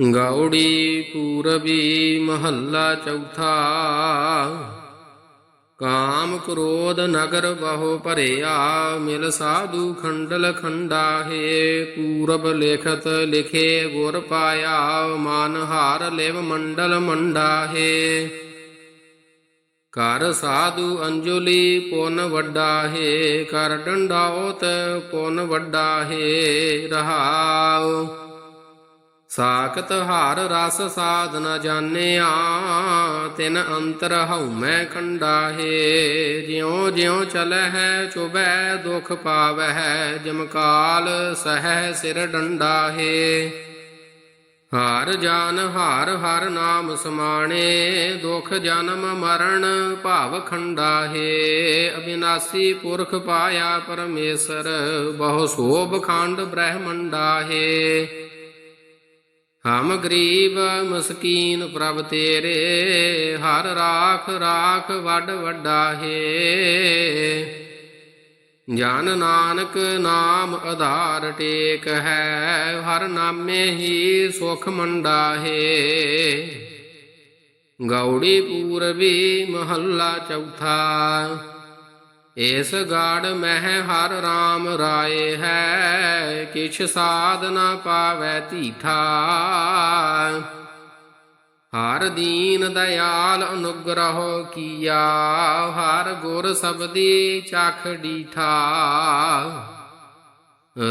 ਗੌੜੀ ਪੂਰਬੀ ਮਹੱਲਾ ਚੌਥਾ। ਕਾਮ ਕ੍ਰੋਧ ਨਗਰ ਬਹੁ ਭਰਿਆ, ਮਿਲ ਸਾਧੂ ਖੰਡਲ ਖੰਡਾ ਹੈ। ਪੂਰਬ ਲੇਖਤ ਲਿਖੇ ਗੁਰ ਪਾਇਆ, ਮਨ ਹਾਰ ਲਿਵ ਮੰਡਲ ਮੰਡਾ ਹੈ। ਕਰ ਸਾਧੂ ਅੰਜੁਲੀ ਪੁੰਨ ਵੱਡਾ ਹੈ ਕਰ ਡੰਡਾਉਤ ਪੁੰਨ ਵੱਡਾ ਹੈ, ਰਹਾਉ। ਸਾਖਤ ਹਾਰ ਰਸ ਸਾਧ ਨ ਜਾਣਿਆ, ਤਿਨ ਅੰਤਰ ਹਉਮੈ ਖੰਡਾ ਹੈ ਜਿਉ ਜਿਉ ਚਲੈ ਹੈ ਚੁਬੈ ਦੁਖ ਪਾਵੈ ਜਮਕਾਲ ਸਹਿ ਸਿਰ ਡੰਡਾ ਹੈ ਹਾਰ ਜਾਨ, ਹਾਰ ਹਰ ਨਾਮ ਸਮਾਣੇ, ਦੁਖ ਜਨਮ ਮਰਨ ਭਾਵ ਖੰਡਾ ਹੈ ਅਬਿਨਾਸੀ ਪੁਰਖ ਪਾਇਆ ਪਰਮੇਸ਼ਰ, ਬਹੁ ਸੋਭ ਖੰਡ ਬ੍ਰਹਮੰਡਾ ਹੈ ਹਮ ਗਰੀਬ ਮਸਕੀਨ ਪ੍ਰਭ ਤੇਰੇ, ਹਰ ਰਾਖ ਰਾਖ ਵੱਡ ਵੱਡਾ ਹੈ। ਜਨ ਨਾਨਕ ਨਾਮ ਆਧਾਰ ਟੇਕ ਹੈ, ਹਰ ਨਾਮੇ ਹੀ ਸੁਖ ਮੰਡਾ ਹੈ। ਗੌੜੀ ਪੂਰਬੀ ਮਹੱਲਾ ਚੌਥਾ ਇਸ ਗਾੜ ਮਹਿ ਹਰ RAM ਰਾਏ ਹੈ, ਕਿਛ ਸਾਧ ਨਾ ਪਾਵੈ ਧੀਠਾ। ਹਰ ਦੀਨ ਦਇਆਲ ਅਨੁਗ੍ਰਹ ਕੀਆ, ਹਰ ਗੁਰ ਸਬਦੀ ਚਖ ਡੀਠਾ।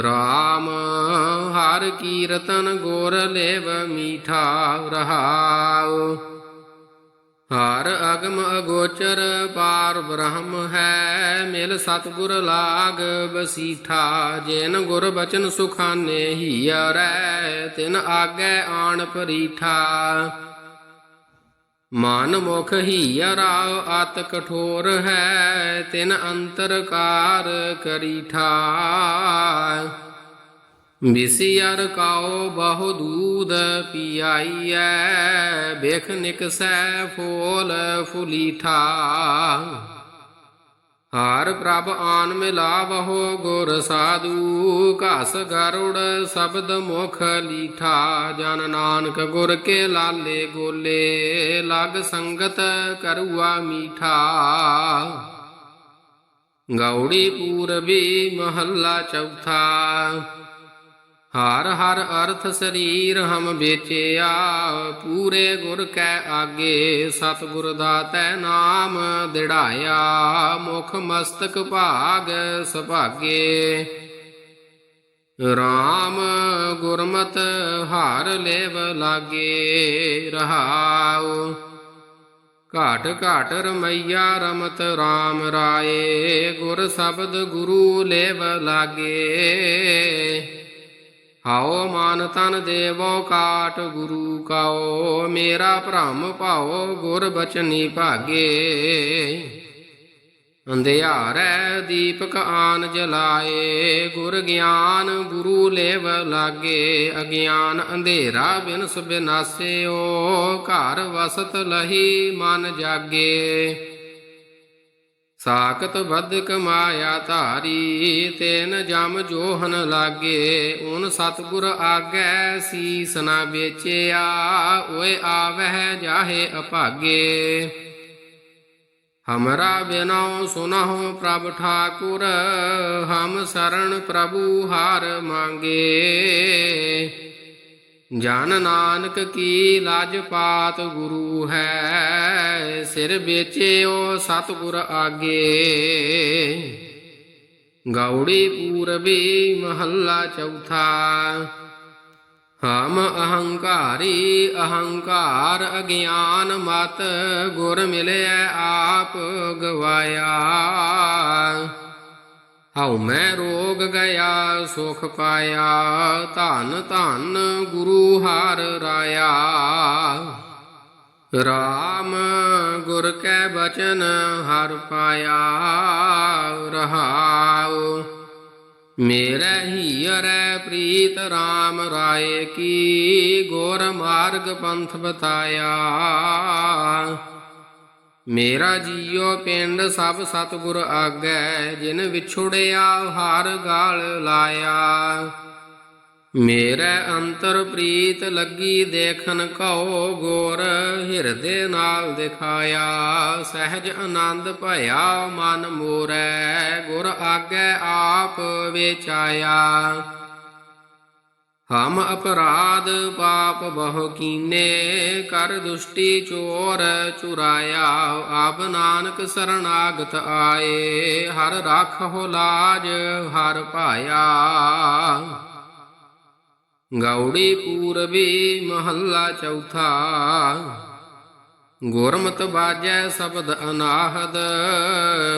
ਰਾਮ ਹਰ ਕੀਰਤਨ ਗੁਰ ਲੇਵ ਮੀਠਾ ਰਹਾਉ। ਹਰ ਅਗਮ ਅਗੋਚਰ, ਪਾਰ ਬ੍ਰਹਮ ਹੈ। ਮਿਲ ਸਤਗੁਰ ਲਾਗ ਬਸੀਠਾ ਜਿਨ ਗੁਰ ਬਚਨ ਸੁਖਾਨੇ ਹੀਰੈ ਤਿਨ ਆਗੇ ਆਣ ਪਰੀਠਾ। ਮਨ ਮੁਖ ਹੀਰਾ ਅਤ ਕਠੋਰ ਹੈ, ਤਿਨ ਅੰਤਰਕਾਰ ਕਰੀਠਾ। ਬਿਸਿਆਰ ਕਾਓ ਬਹੁ ਦੂਧ ਪੀਆਈਐ ਬੇਖ ਨਿਕਸੈ ਫੋਲ ਫੁਲੀਠਾ। ਹਾਰ ਪ੍ਰਭ ਆਨ ਮਿਲਾਵਹੁ ਗੁਰ ਸਾਧੂ, ਘਸ ਗਰੁੜ ਸ਼ਬਦ ਮੁਖ ਲੀਠਾ। ਜਨ ਨਾਨਕ ਗੁਰ ਕੇ ਲਾਲੇ ਗੋਲੇ, ਲਗ ਸੰਗਤ ਕਰੂਆ ਮੀਠਾ। ਗੌੜੀ ਪੂਰਬੀ ਮਹੱਲਾ ਚੌਥਾ ਹਰ ਹਰ ਅਰਥ ਸਰੀਰ ਹਮ ਵੇਚਿਆ, ਪੂਰੇ ਗੁਰ ਕੈ ਆਗੇ, ਸਤਿਗੁਰ ਦਾਤੈ ਨਾਮ ਦਿੜਾਇਆ, ਮੁਖ ਮਸਤਕ ਭਾਗ ਸੁਭਾਗੇ। RAM ਗੁਰਮਤ ਹਾਰ ਲੇਵ ਲਾਗੇ, ਰਹਾਉ। ਘਾਟ ਘਾਟ ਰਮਈਆ ਰਮਤ RAM ਰਾਏ, ਗੁਰ ਸ਼ਬਦ ਗੁਰੂ ਲੇਵ ਲਾਗੇ। ਹਾਓ ਮਨ ਤਨ ਦੇਵੋ ਕਾਟ ਗੁਰੂ ਕਾਓ, ਮੇਰਾ ਭ੍ਰਮ ਭਾਓ ਗੁਰ ਬਚਨੀ ਭਾਗੇ। ਅੰਧਿਆਰੈ ਦੀਪਕ ਆਨ ਜਲਾਏ, ਗੁਰ ਗਿਆਨ ਗੁਰੂ ਲੇਵ ਲਾਗੇ। ਅਗਿਆਨ ਅੰਧੇਰਾ ਬਿਨਸ ਬਿਨਾਸਿਓ, ਘਰ ਵਸਤ ਲਹੀ ਮਨ ਜਾਗੇ। ਸਾਖਤ ਬਦ ਕਮਾਇਆ ਧਾਰੀ, ਤੈਨ ਜਮ ਜੋਹਨ ਲਾਗੇ। ਓਨ ਸਤਗੁਰ ਆਗੈ, ਸੀਸ ਨਾ ਵੇਚਿਆ, ਓਏ ਆਵਹਿ ਜਾਹੇ ਅਭਾਗੇ। ਹਮਰਾ ਬਿਨਉ ਸੁਨਹੁ ਪ੍ਰਭ ਠਾਕੁਰ, ਹਮ ਸਰਣ ਪ੍ਰਭੂ ਹਾਰ ਮੰਗੇ। ਜਨ ਨਾਨਕ ਕੀ ਲਾਜ ਪਾਤ ਗੁਰੂ ਹੈ, ਸਿਰ ਵੇਚਿਓ ਸਤਗੁਰ ਆਗੇ। ਗੌੜੀ ਪੂਰਬੀ ਮਹੱਲਾ ਚੌਥਾ, ਹਮ ਅਹੰਕਾਰੀ ਅਹੰਕਾਰ ਅਗਿਆਨ ਮਤ, ਗੁਰ ਮਿਲਿਆ ਆਪ ਗਵਾਇਆ। ਹਉ ਮੈਂ ਰੋਗ ਗਿਆ, ਸੁਖ ਪਾਇਆ, ਧਨ ਧਨ ਗੁਰੂ ਹਾਰ ਰਾਇਆ। RAM ਗੁਰ ਕੈ ਬਚਨ ਹਰ ਪਾਇਆ, ਰਹਾਉ। ਮੇਰੇ ਹੀਰੈ ਪ੍ਰੀਤ RAM ਰਾਏ ਕੀ, ਗੁਰ ਮਾਰਗ ਪੰਥ ਬਤਾਇਆ। ਮੇਰਾ ਜੀਉ ਪਿੰਡ ਸਭ ਸਤਿਗੁਰ ਆਗੈ, ਜਿਨ ਵਿਛੁੜਿਆ ਹਰ ਗਾਲ ਲਾਇਆ। ਮੇਰੇ ਅੰਤਰ ਪ੍ਰੀਤ ਲੱਗੀ ਦੇਖਨ ਕਉ ਗੋਰ, ਹਿਰਦੇ ਨਾਲ ਦਿਖਾਇਆ। ਸਹਿਜ ਆਨੰਦ ਭਇਆ ਮਨ ਮੋਰੈ, ਗੁਰ ਆਗੇ ਆਪ ਵਿਚਾਇਆ। ਹਮ ਅਪਰਾਧ ਪਾਪ ਬਹੁ ਕੀਨੇ, ਕਰ ਦੁਸ਼ਟੀ ਚੋਰ ਚੁਰਾਇਆ, ਆਪ ਨਾਨਕ ਸਰਣਾਗਤ ਆਏ, ਹਰ ਰਾਖੋ ਲਾਜ, ਹਰ ਭਾਇਆ ਗੌੜੀ ਪੂਰਬੀ ਮਹੱਲਾ ਚੌਥਾ ਗੁਰਮਤ ਬਾਜੈ ਸ਼ਬਦ ਅਨਾਹਦ,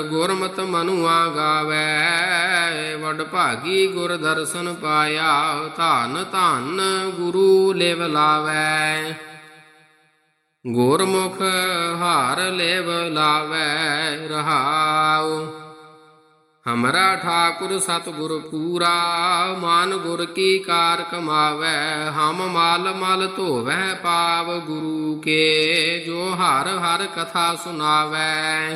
ਗੁਰਮਤ ਮਨੁਆ ਗਾਵੇ। ਵਡ ਭਾਗੀ ਗੁਰ ਦਰਸ਼ਨ ਪਾਇਆ, ਧਨ ਧੰਨ ਗੁਰੂ ਲੇਵ ਲਾਵੇ। ਗੁਰਮੁਖ ਹਾਰ ਲੇਵ ਲਾਵੇ, ਰਹਾਉ। ਹਮਰਾ ਠਾਕੁਰ ਸਤਿਗੁਰ ਪੂਰਾ, ਮਾਨ ਗੁਰ ਕੀ ਕਾਰ ਕਮਾਵੇ, ਹਮ ਮਾਲ ਮਲ ਧੋਵੈ ਪਾਵ ਗੁਰੂ ਕੇ, ਜੋ ਹਰ ਹਰ ਕਥਾ ਸੁਨਾਵੇ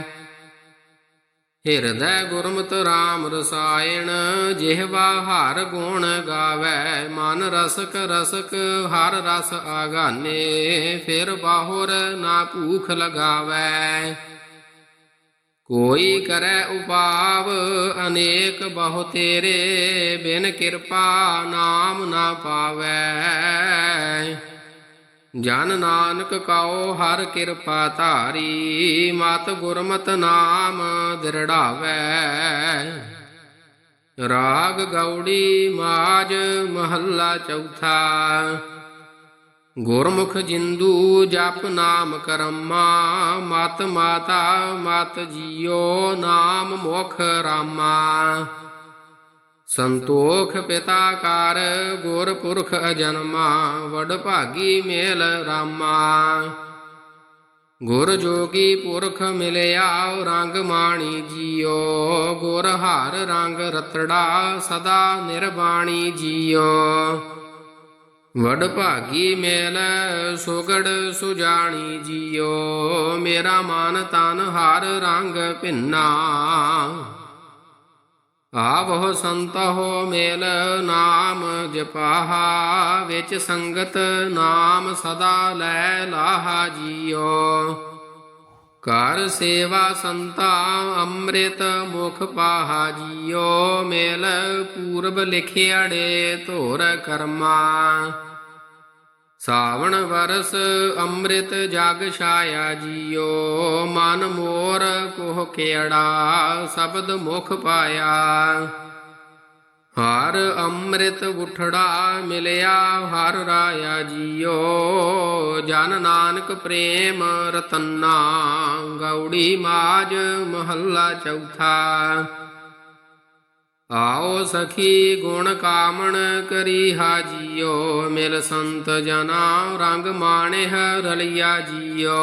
ਹਿਰਦੈ ਗੁਰਮਤਿ RAM ਰਸਾਇਣ, ਜਿਹਵਾ ਹਰ ਗੁਣ ਗਾਵੇ, ਮਨ ਰਸਕ ਰਸਕ ਹਰ ਰਸ ਆਗਾਨੇ, ਫਿਰ ਬਾਹੁਰ ਨਾ ਭੂਖ ਲਗਾਵੇ। ਕੋਈ ਕਰੈ ਉਪਾਵ, ਅਨੇਕ ਬਹੁ ਤੇਰੇ, ਬਿਨ ਕਿਰਪਾ ਨਾਮ ਨਾ ਪਾਵੈ। ਜਨ ਨਾਨਕ ਕਉ, ਹਰ ਕਿਰਪਾ ਧਾਰੀ, ਮਤ ਗੁਰਮਤ ਨਾਮ ਦਿਰੜਾਵੈ। ਰਾਗ ਗੌੜੀ ਮਾਜ ਮਹੱਲਾ ਚੌਥਾ। ਗੁਰਮੁਖ ਜਿੰਦੂ ਜਪ ਨਾਮ ਕਰਮਾ, ਮਤ ਮਾਤਾ ਮਤ ਜੀਓ ਨਾਮ ਮੁਖ ਰਾਮਾ। ਸੰਤੋਖ ਪਿਤਾ ਕਰ ਗੁਰ ਪੁਰਖ ਅਜਨਮਾ, ਵਡ ਭਾਗੀ ਮੇਲ ਰਾਮਾ। ਗੁਰ ਜੋਗੀ ਪੁਰਖ ਮਿਲਿਆ, ਰੰਗ ਮਾਣੀ ਜੀਓ। ਗੁਰ ਹਰ ਰੰਗ ਰਤੜਾ, ਸਦਾ ਨਿਰਵਾਣੀ ਜੀਓ। ਵਡ ਭਾਗੀ ਮੇਲ, ਸੁਗੜ ਸੁਜਾਣੀ ਜੀਓ। ਮੇਰਾ ਮਨ ਤਨ ਹਰ ਰੰਗ ਭਿੰਨਾ। ਆਵਹੁ ਸੰਤਹੁ ਮੇਲ, ਨਾਮ ਜਪਾਹਾ। ਵਿੱਚ ਸੰਗਤ ਨਾਮ ਸਦਾ ਲੈ ਲਾਹਾ ਜੀਓ। ਕਰ ਸੇਵਾ ਸੰਤਾ ਅੰਮ੍ਰਿਤ ਮੁਖ ਪਾਹਾ ਜੀਓ। ਮੇਲ, ਪੂਰਬ ਲਿਖਿਆੜੇ ਧੋਰ ਕਰਮਾ। ਸਾਵਣ ਵਰਸ ਅੰਮ੍ਰਿਤ ਜਗ ਛਾਇਆ ਜੀਓ, ਮਨ ਮੋਰ ਕੋਹ ਖੇੜਾ ਸ਼ਬਦ ਮੁਖ ਪਾਇਆ। ਹਰ ਅੰਮ੍ਰਿਤ ਉਠੜਾ ਮਿਲਿਆ, ਹਰ ਰਾਇਆ ਜੀਓ। ਜਨ ਨਾਨਕ ਪ੍ਰੇਮ ਰਤਨਾ, ਗੌੜੀ ਮਾਜ ਮਹੱਲਾ ਚੌਥਾ। ਆਓ ਸਖੀ ਗੁਣ ਕਾਮਣ ਕਰੀ ਹਾਜੀਓ, ਮਿਲ ਸੰਤ ਜਨਾ ਰੰਗ ਮਾਣਿਹ ਰਲਿਆ ਜੀਓ।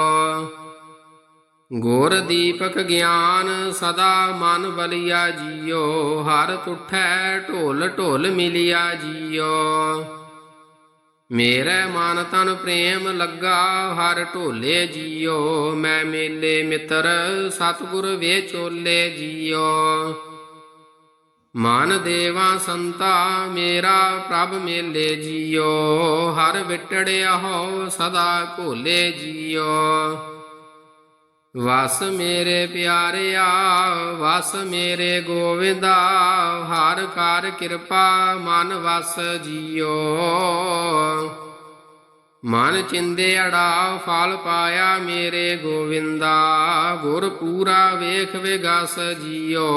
ਗੁਰ ਦੀਪਕ ਗਿਆਨ ਸਦਾ ਮਨ ਬਲਿਆ ਜੀਓ, ਹਰ ਤੁਠੈ ਢੋਲ ਢੋਲ ਮਿਲਿਆ ਜੀਓ। ਮੇਰੇ ਮਨ ਤਨ ਪ੍ਰੇਮ ਲੱਗਾ, ਹਰ ਢੋਲੇ ਜੀਓ, ਮੈਂ ਮੇਲੇ ਮਿੱਤਰ, ਸਤਿਗੁਰ ਵੇ ਚੋਲੇ ਜੀਓ। ਮਨ ਦੇਵਾ ਸੰਤਾ, ਮੇਰਾ ਪ੍ਰਭ ਮੇਲੇ ਜੀਓ, ਹਰ ਵਿਟੜਿਆ ਹੋ ਸਦਾ ਭੋਲੇ ਜੀਓ। ਵਸ ਮੇਰੇ ਪਿਆਰਿਆ, ਵਸ ਮੇਰੇ ਗੋਵਿੰਦਾ, ਹਰ ਕਰ ਕਿਰਪਾ ਮਨ ਵਸ ਜੀਓ। ਮਨ ਚਿੰਦੇ ਅੜਾ, ਫਲ ਪਾਇਆ ਮੇਰੇ ਗੋਵਿੰਦਾ, ਗੁਰ ਪੂਰਾ ਵੇਖ ਵਿਗਸ ਜੀਓ।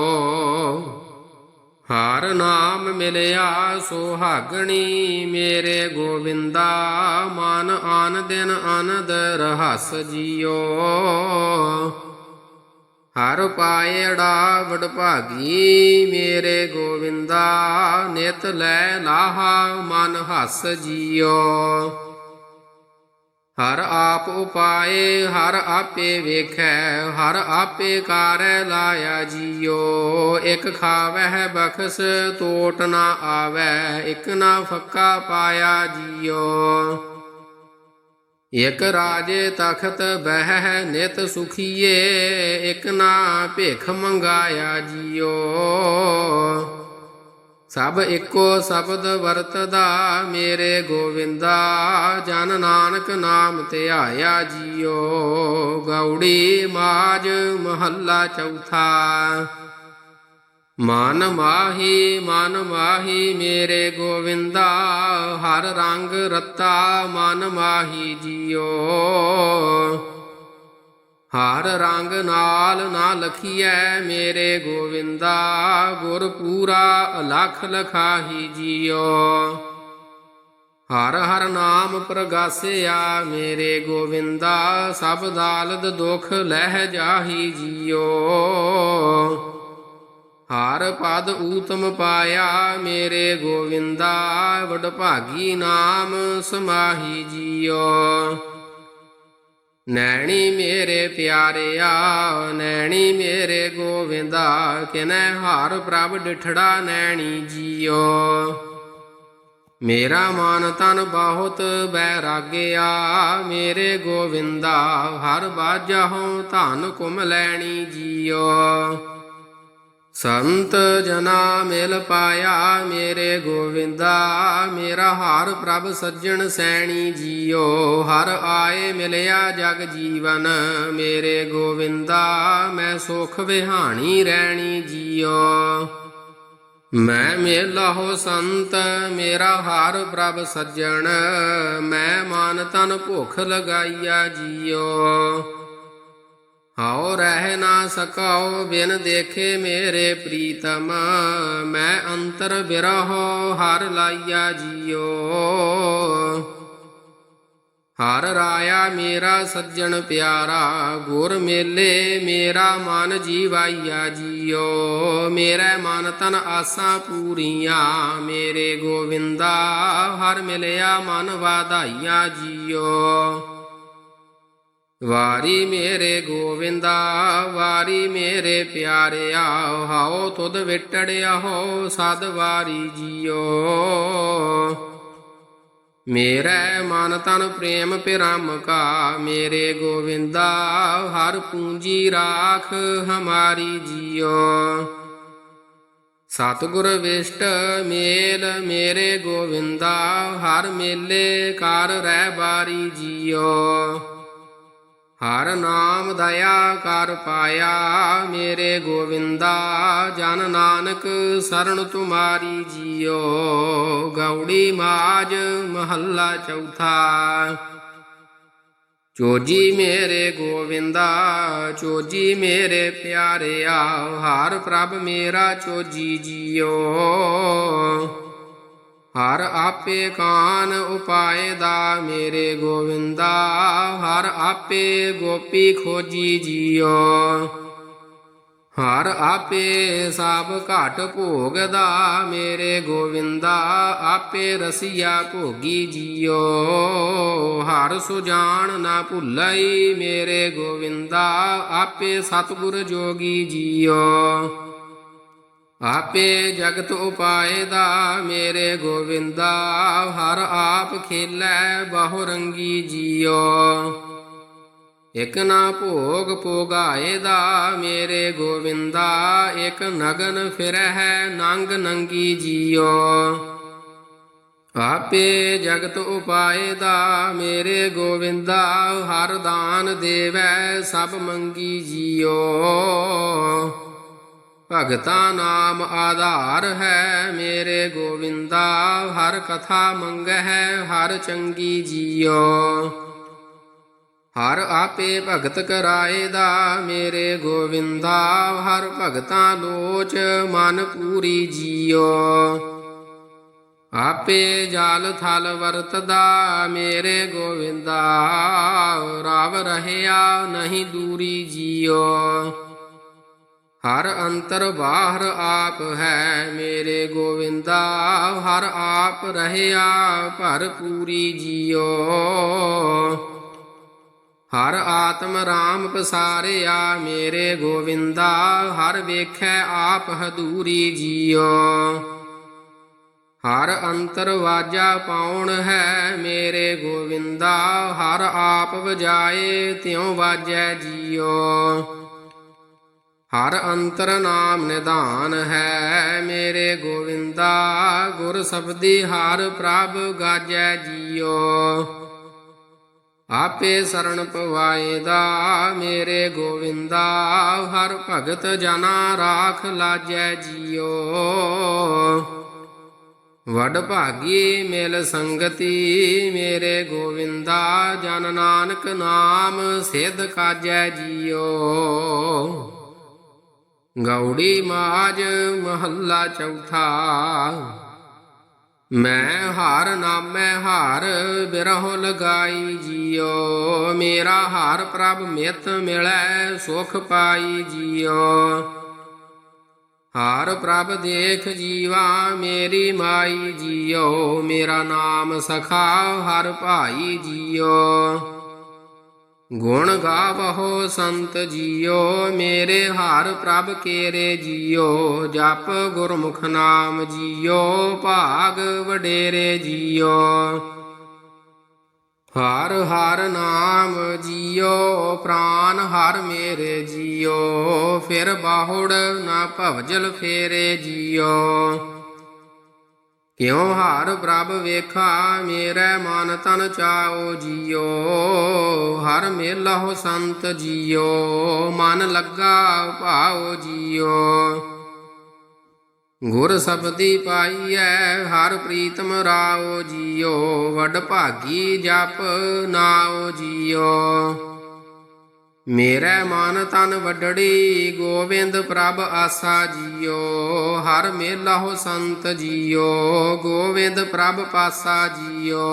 ਹਰ ਨਾਮ ਮਿਲਿਆ ਸੁਹਾਗਣੀ, ਮੇਰੇ ਗੋਵਿੰਦਾ, ਮਨ ਆਨ ਦਿਨ ਆਨੰਦ ਰਹਸ ਜੀਓ। ਹਰ ਪਾਇੜਾ ਵਡਭਾਗੀ ਮੇਰੇ ਗੋਵਿੰਦਾ, ਨਿਤ ਲੈ ਲਾਹਾ ਮਨ ਹੱਸ ਜੀਓ। ਹਰ ਆਪ ਉਪਾਏ, ਹਰ ਆਪੇ ਵੇਖੈ, ਹਰ ਆਪੇ ਕਾਰੈ ਲਾਇਆ ਜੀਓ। ਇਕ ਖਾਵਹਿ ਬਖਸ, ਤੋਟ ਨਾ ਆਵੈ, ਇਕ ਨਾ ਫੱਕਾ ਪਾਇਆ ਜੀਓ। ਇਕ ਰਾਜੇ ਤਖਤ ਬਹਿ ਨਿਤ ਸੁਖੀਏ, ਇਕ ਨਾ ਭਿਖ ਮੰਗਾਇਆ ਜੀਓ। ਸਭ ਇੱਕੋ ਸ਼ਬਦ ਵਰਤਦਾ ਮੇਰੇ ਗੋਵਿੰਦਾ, ਜਨ ਨਾਨਕ ਨਾਮ ਧਿਆਇਆ ਜੀਓ। ਗੌੜੀ ਮਾਜ ਮਹੱਲਾ ਚੌਥਾ। ਮਨ ਮਾਹੀ ਮਨ ਮਾਹੀ ਮੇਰੇ ਗੋਵਿੰਦਾ, ਹਰ ਰੰਗ ਰਤਾ ਮਨ ਮਾਹੀ ਜੀਓ। ਹਰ ਰੰਗ ਨਾਲ ਨਾ ਲਖੀਐ ਮੇਰੇ ਗੋਵਿੰਦਾ, ਗੁਰ ਪੂਰਾ ਅਲਖ ਲਖਾਹੀ ਜੀਓ। ਹਰ ਹਰ ਨਾਮ ਪ੍ਰਗਾਸਿਆ ਮੇਰੇ ਗੋਵਿੰਦਾ, ਸਭ ਦਾਲਦ ਦੁਖ ਲਹਿ ਜਾਹੀ ਜੀਓ। ਹਰ ਪਦ ਊਤਮ ਪਾਇਆ ਮੇਰੇ ਗੋਵਿੰਦਾ, ਵਡਭਾਗੀ ਨਾਮ ਸਮਾਹੀ ਜੀਓ। ਨੈਣੀ ਮੇਰੇ ਪਿਆਰਿਆ, ਨੈਣੀ ਮੇਰੇ ਗੋਵਿੰਦਾ, ਕਿਨੈ ਹਾਰ ਪ੍ਰਭ ਡਿਠੜਾ ਨੈਣੀ ਜੀਓ। ਮੇਰਾ ਮਨ ਤਨ ਬਹੁਤ ਬੈਰਾਗਿਆ, ਮੇਰੇ ਗੋਵਿੰਦਾ, ਹਰ ਬਾਜਹੁ ਧਨ ਕੁਮ ਲੈਣੀ ਜੀਓ। ਸੰਤ ਜਨਾ ਮਿਲ ਪਾਇਆ ਮੇਰੇ ਗੋਵਿੰਦਾ, ਮੇਰਾ ਹਾਰ ਪ੍ਰਭ ਸੱਜਣ ਸੈਣੀ ਜੀਓ, ਹਰ ਆਏ ਮਿਲਿਆ ਜਗ ਜੀਵਨ, ਮੇਰੇ ਗੋਵਿੰਦਾ, ਮੈਂ ਸੁਖ ਵਿਹਾਣੀ ਰਹਿਣੀ ਜੀਓ। ਮੈਂ ਮੇਲਾ ਹੋ ਸੰਤ, ਮੇਰਾ ਹਾਰ ਪ੍ਰਭ ਸੱਜਣ, ਮੈਂ ਮਨ ਤਨ ਭੁਖ ਲਗਾਈਆ ਜੀਓ। ਹਉ ਰਹਿ ਨਾ ਸਕਾਉ, ਬਿਨ ਦੇਖੇ ਮੇਰੇ ਪ੍ਰੀਤਮ। ਮੈਂ ਅੰਤਰ ਬਿਰਹੋ, ਹਰ ਲਾਈਆ ਜੀਓ। ਹਰ ਰਾਇਆ ਮੇਰਾ ਸੱਜਣ ਪਿਆਰਾ, ਗੁਰ ਮੇਲੇ ਮੇਰਾ ਮਨ ਜੀਵਾਈਆ ਜੀਓ। ਮੇਰੇ ਮਨ ਤਨ ਆਸਾਂ ਪੂਰੀਆਂ, ਮੇਰੇ ਗੋਵਿੰਦਾ, ਹਰ ਮਿਲਿਆ ਮਨ ਵਾਧਾਈਆ ਜੀਓ। ਵਾਰੀ ਮੇਰੇ ਗੋਵਿੰਦਾ, ਵਾਰੀ ਮੇਰੇ ਪਿਆਰਿਆ, ਹਾਓ ਤੁਧ ਵਿਟੜਿਆ ਹੋ, ਸਦ ਵਾਰੀ ਜੀਓ। ਮੇਰੇ ਮਨ ਤਨ ਪ੍ਰੇਮ ਪਿਰਮ ਕਾ ਮੇਰੇ ਗੋਵਿੰਦਾ, ਹਰ ਪੂੰਜੀ ਰਾਖ ਹਮਾਰੀ ਜੀਓ। ਸਤਿਗੁਰ ਵਿਸ਼ਟ ਮੇਲ ਮੇਰੇ ਗੋਵਿੰਦਾ, ਹਰ ਮੇਲੇ ਕਰ ਰਹਿ ਬਾਰੀ ਜੀਓ। ਹਰ ਨਾਮ ਦਇਆ ਕਰ ਪਾਇਆ, ਮੇਰੇ ਗੋਵਿੰਦਾ, ਜਨ ਨਾਨਕ ਸਰਣ ਤੁਮਾਰੀ ਜੀਓ, ਗੌੜੀ ਮਾਜ ਮਹੱਲਾ ਚੌਥਾ। ਚੋਜੀ ਮੇਰੇ ਗੋਵਿੰਦਾ, ਚੋਜੀ ਮੇਰੇ ਪਿਆਰਿਆ, ਹਰ ਪ੍ਰਭ ਮੇਰਾ ਚੋਜੀ ਜੀਓ। ਹਰ ਆਪੇ ਕਾਨ ਉਪਾਏ ਦਾ ਮੇਰੇ ਗੋਵਿੰਦਾ, ਹਰ ਆਪੇ ਗੋਪੀ ਖੋਜੀ ਜੀਓ। ਹਰ ਆਪੇ ਸਭ ਘਟ ਭੋਗਦਾ ਮੇਰੇ ਗੋਵਿੰਦਾ, ਆਪੇ ਰਸੀਆ ਭੋਗੀ ਜੀਓ। ਹਰ ਸੁਜਾਨ ਨਾ ਭੁੱਲਈ ਮੇਰੇ ਗੋਵਿੰਦਾ, ਆਪੇ ਸਤਿਗੁਰ ਜੋਗੀ ਜੀਓ। ਆਪੇ ਜਗਤ ਉਪਾਏ ਦਾ ਮੇਰੇ ਗੋਵਿੰਦਾ, ਹਰ ਆਪ ਖੇਲੈ ਬਹੁ ਰੰਗੀ ਜੀਓ। ਇਕ ਨਾ ਭੋਗ ਭੋਗਾਏ ਦਾ ਮੇਰੇ ਗੋਵਿੰਦਾ, ਇਕ ਨਗਨ ਫਿਰਹਿ ਨੰਗ ਨੰਗੀ ਜੀਓ। ਆਪੇ ਜਗਤ ਉਪਾਏ ਦਾ ਮੇਰੇ ਗੋਵਿੰਦਾ, ਹਰ ਦਾਨ ਦੇਵੈ ਸਭ ਮੰਗੀ ਜੀਓ। ਭਗਤਾ ਨਾਮ ਆਧਾਰ ਹੈ ਮੇਰੇ ਗੋਵਿੰਦਾ, ਹਰ ਕਥਾ ਮੰਗਹਿ, ਹਰ ਚੰਗੀ ਜੀਓ ਹਰ ਆਪੇ ਭਗਤ ਕਰਾਏ ਦਾ ਮੇਰੇ ਗੋਵਿੰਦਾ, ਹਰ ਭਗਤਾਂ ਲੋਚ ਮਨ ਪੂਰੀ ਜੀਓ ਆਪੇ ਜਾਲ ਥਲ ਵਰਤਦਾ ਮੇਰੇ ਗੋਵਿੰਦਾ, ਰਾਵ ਰਹਿਆ ਨਹੀਂ ਦੂਰੀ ਜੀਓ ਹਰ ਅੰਤਰ ਬਾਹਰ ਆਪ ਹੈ ਮੇਰੇ ਗੋਵਿੰਦਾ, ਹਰ ਆਪ ਰਹਿਆ, ਭਰ ਪੂਰੀ ਜੀਓ। ਹਰ ਆਤਮ ਰਾਮ ਪਸਾਰਿਆ, ਮੇਰੇ ਗੋਵਿੰਦਾ, ਹਰ ਵੇਖੈ ਆਪ ਹਦੂਰੀ ਜੀਓ। ਹਰ ਅੰਤਰ ਵਾਜਾ ਪਾਉਣ ਹੈ ਮੇਰੇ ਗੋਵਿੰਦਾ, ਹਰ ਆਪ ਵਜਾਏ, ਤਿਉ ਵਾਜੈ ਜੀਓ। ਹਰ ਅੰਤਰ ਨਾਮ ਨਿਧਾਨ ਹੈ ਮੇਰੇ ਗੋਵਿੰਦਾ, ਗੁਰ ਸਬਦੀ ਹਰ ਪ੍ਰਭ ਗਾਜੈ ਜੀਓ। ਆਪੇ ਸਰਣ ਪਵਾਏਦਾ ਮੇਰੇ ਗੋਵਿੰਦਾ, ਹਰ ਭਗਤ ਜਨਾ ਰਾਖ ਲਾਜੈ ਜੀਓ। ਵਡ ਭਾਗੀ ਮਿਲ ਸੰਗਤੀ ਮੇਰੇ ਗੋਵਿੰਦਾ, ਜਨ ਨਾਨਕ ਨਾਮ ਸਿਧ ਕਾਜੈ ਜੀਓ। ਗੌੜੀ ਮਾਜ ਮਹੱਲਾ ਚੌਥਾ। ਮੈਂ ਹਾਰ ਨਾਮੈ ਹਾਰ ਬਿਰਹੁ ਲਗਾਈ ਜੀਓ। ਮੇਰਾ ਹਾਰ ਪ੍ਰਭ ਮਿਤ ਮਿਲੈ ਸੁਖ ਪਾਈ ਜੀਓ। ਹਾਰ ਪ੍ਰਭ ਦੇਖ ਜੀਵਾ ਮੇਰੀ ਮਾਈ ਜੀਓ। ਮੇਰਾ ਨਾਮ ਸਖਾ ਹਰ ਭਾਈ ਜੀਓ। ਗੁਣ ਗਾਵਹੋ ਸੰਤ ਜੀਓ, ਮੇਰੇ ਹਰ ਪ੍ਰਭ ਕੇਰੇ ਜੀਓ, ਜਪ ਗੁਰਮੁਖ ਨਾਮ ਜੀਓ, ਭਾਗ ਵਡੇਰੇ ਜੀਓ। ਹਰ ਹਰ ਨਾਮ ਜੀਓ, ਪ੍ਰਾਨ ਹਰ ਮੇਰੇ ਜੀਓ, ਫਿਰ ਬਾਹੁੜ ਨਾ ਭਵਜਲ ਫੇਰੇ ਜੀਓ। ਕਿਉ ਹਾਰ ਪ੍ਰਭ ਵੇਖਾ? ਮੇਰੇ ਮਨ ਤਨ ਚਾਓ ਜੀਓ। ਹਰ ਮੇਲਹੁ ਸੰਤ ਜੀਓ। ਮਨ ਲੱਗਾ ਭਾਉ ਜੀਓ। ਗੁਰ ਸਬਦੀ ਪਾਈਐ, ਹਰ ਪ੍ਰੀਤਮ ਰਾਓ ਜੀਓ। ਵਡ ਭਾਗੀ ਜਪ ਨਾਓ ਜੀਓ। ਮੇਰੇ ਮਨ ਤਨ ਵੱਡੜੀ ਗੋਬਿੰਦ ਪ੍ਰਭ ਆਸਾ ਜੀਓ, ਹਰ ਮੇਲਾ ਹੋ ਸੰਤ ਜੀਓ ਗੋਬਿੰਦ ਪ੍ਰਭ ਪਾਸਾ ਜੀਓ।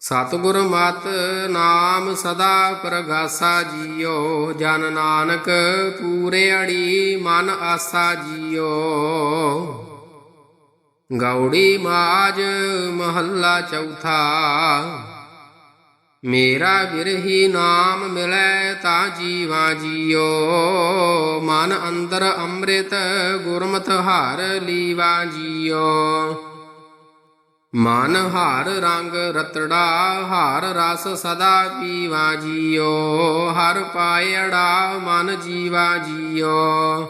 ਸਤਿਗੁਰ ਮਤ ਨਾਮ ਸਦਾ ਪ੍ਰਗਾਸਾ ਜੀਓ, ਜਨ ਨਾਨਕ ਪੂਰੇ ਅੜੀ ਮਨ ਆਸਾ ਜੀਓ। ਗੌੜੀ ਮਾਜ ਮਹੱਲਾ ਚੌਥਾ ਮੇਰਾ ਬਿਰਹੀ ਨਾਮ ਮਿਲੈ ਤਾ ਜੀਵਾ ਜੀਓ। ਮਨ ਅੰਦਰ ਅੰਮ੍ਰਿਤ ਗੁਰਮਤਿ ਹਰ ਲੀਵਾ ਜੀਓ। ਮਨ ਹਰ ਰੰਗ ਰਤੜਾ, ਹਰ ਰਸ ਸਦਾ ਪੀਵਾ ਜੀਓ। ਹਰ ਪਾਇੜਾ ਮਨ ਜੀਵਾ ਜੀਓ।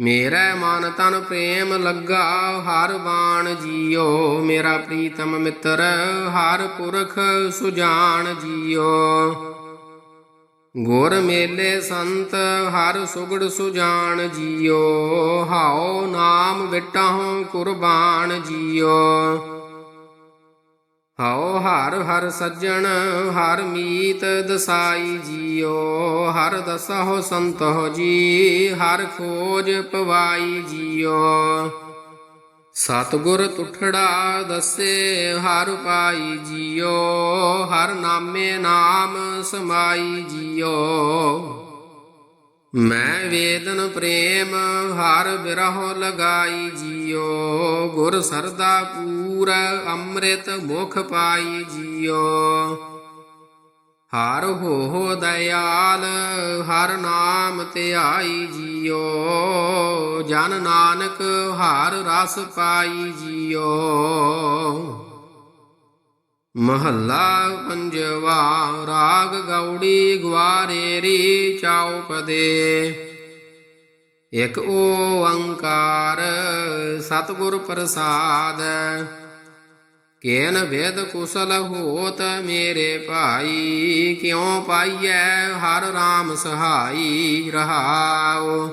ਮੇਰਾ ਮਨ ਤਨ ਪ੍ਰੇਮ ਲੱਗਾ, ਹਰ ਬਾਣ ਜੀਓ। ਮੇਰਾ ਪ੍ਰੀਤਮ ਮਿੱਤਰ, ਹਰ ਪੁਰਖ ਸੁਜਾਨ ਜੀਓ। ਗੁਰ ਮੇਲੇ ਸੰਤ, ਹਰ ਸੁਗੜ ਸੁਜਾਨ ਜੀਓ। ਹਾਓ ਨਾਮ ਵਿਟਾਹੋਂ ਕੁਰਬਾਨ ਜੀਓ। ਹਉ ਹਰ ਹਰ ਸੱਜਣ, ਹਰ ਮੀਤ ਦਸਾਈ ਜੀਓ, ਹਰ ਦਸਹੁ ਸੰਤੋ ਜੀ, ਹਰ ਖੋਜ ਪਵਾਈ ਜੀਓ। ਸਤਗੁਰ ਤੁਠੜਾ ਦਸੇ, ਹਰ ਪਾਈ ਜੀਓ, ਹਰ ਨਾਮੇ ਨਾਮ ਸਮਾਈ ਜੀਓ। ਮੈਂ ਵੇਦਨ ਪ੍ਰੇਮ, ਹਰ ਬਿਰਹੁ ਲਗਾਈ ਜੀਓ। ਗੁਰ ਸਰਦਾ ਪੂਰ, ਅੰਮ੍ਰਿਤ ਮੁਖ ਪਾਈ ਜੀਓ। ਹਰ ਹੋ ਦਇਆਲ, ਹਰ ਨਾਮ ਧਿਆਈ ਜੀਓ। ਜਨ ਨਾਨਕ ਹਰ ਰਸ ਪਾਈ ਜੀਓ। ਮਹੱਲਾ ਪੰਜਵਾ, ਰਾਗ ਗੌੜੀ ਗਵਾਰੇਰੀ ਚੌਪਦੇ। ਇਕ ਓੰਕਾਰ ਸਤਿਗੁਰ ਪ੍ਰਸਾਦ, ਕੇਨ ਵੇਦ ਕੁਸਲ ਹੋਤ ਮੇਰੇ ਭਾਈ, ਕਿਉ ਪਾਈਐ ਹਰ ਰਾਮ ਸਹਾਈ ਰਹਾਓ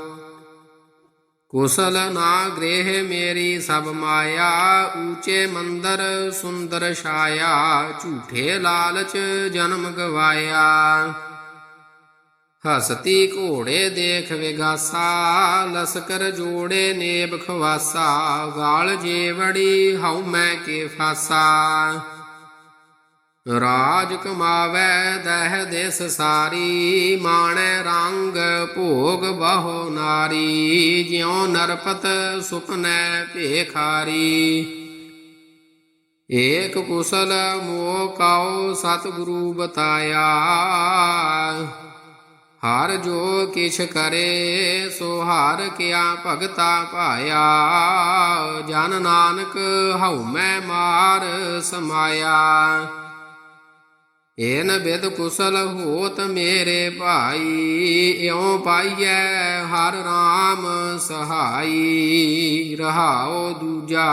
ਕੁਸਲ ਨਾ ਗ੍ਰਹਿ ਮੇਰੀ ਸਭ ਮਾਇਆ, ਊਚੇ ਮੰਦਰ ਸੁੰਦਰ ਛਾਇਆ, ਝੂਠੇ ਲਾਲਚ ਜਨਮ ਗਵਾਇਆ। ਹਸਤੀ ਘੋੜੇ ਦੇਖ ਵਿਗਾਸਾ, ਲਸਕਰ ਜੋੜੇ ਨੇਬ ਖਵਾਸਾ ਗਾਲ ਜੇਵੜੀ ਹਉ ਮੈਂ ਕੇ ਫਾਸਾ। ਰਾਜ ਕਮਾਵੈ ਦਹਿ ਦੇਸ ਸਾਰੀ, ਮਾਣੈ ਰੰਗ ਭੋਗ ਬਹੁ ਨਾਰੀ, ਜਿਉ ਨਰਪਤ ਸੁਪਨੈ ਭੇਖਾਰੀ। ਏਕ ਕੁਸਲ ਮੋ ਕਾਉ ਸਤਿਗੁਰੂ ਬਤਾਇਆ, ਹਰ ਜੋ ਕਿਛ ਕਰੇ ਸੋ ਹਰ ਕਿਆ ਭਗਤਾ ਪਾਇਆ ਜਨ ਨਾਨਕ ਹਉ ਮੈਂ ਮਾਰ ਸਮਾਇਆ। ਏਨ ਬਿਦ ਕੁਸਲ ਹੋਤ ਮੇਰੇ ਭਾਈ ਇਉ ਪਾਈਐ ਹਰ ਰਾਮ ਸਹਾਈ ਰਹਾਉ ਦੂਜਾ